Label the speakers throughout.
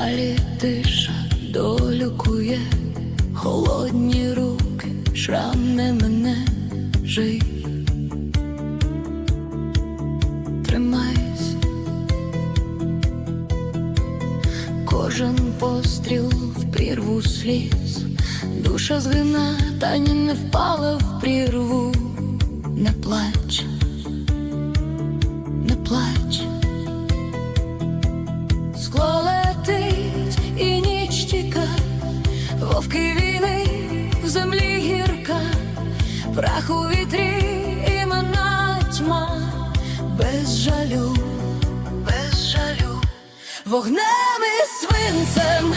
Speaker 1: далі тиша долю кує, холодні руки, шрам не мене жий. Тримайся, кожен постріл в прірву сліз, душа згина, та ні не впала в прірву, не плач, землі гірка, прах у вітрі імена тьма, без жалю, без жалю, вогнем і свинцем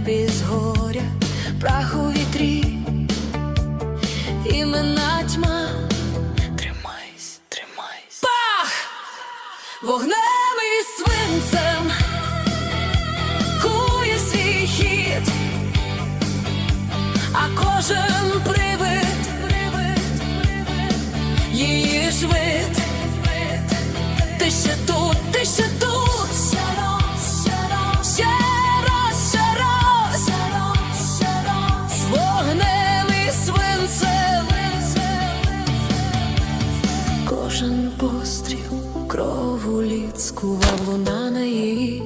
Speaker 1: небі згоря, прах у вітрі, імена тьма. Тримайсь, тримайсь. Пах! Вогнем і свинцем кує свій хід, а кожен привид, її ж вид. Ти ще тут, ти ще тут. Лід луна на її,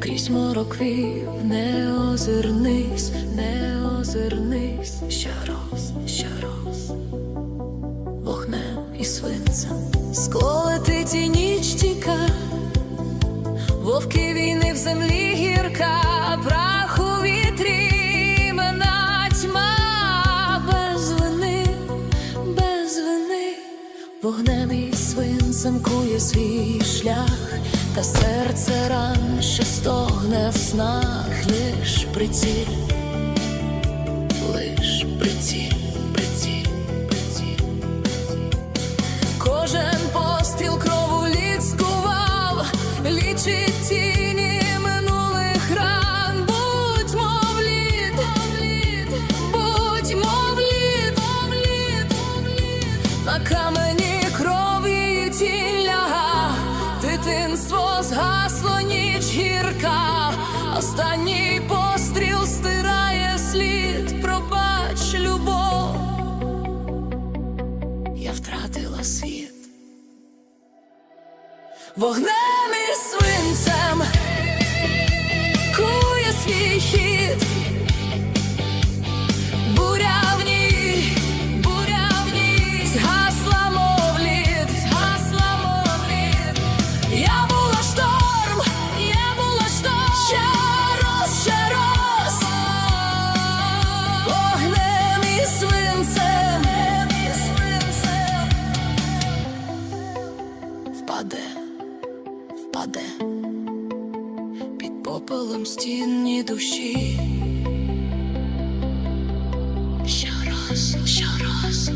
Speaker 1: крізь морок вів, не озирнись, не озирнись, ще раз, ще раз, вогнем і свинцем, скло летить і ніч тіка, вовки війни в землі гірка, вогнем і свинцем кує свій шлях, та серце ран, що стогне в снах, лиш приціль, лиш приціль, приціль, приціль. Кожен постріл крову лід лічить тіні минулих ран. Будь мов будь мов на камені ляга, дитинство згасло ніч гірка, останній постріл стирає слід, пробач любов я втратила світ. Вогнем і свинцем кує свій хід. Впаде, впаде під попелом стінні душі. Ще раз, ще раз.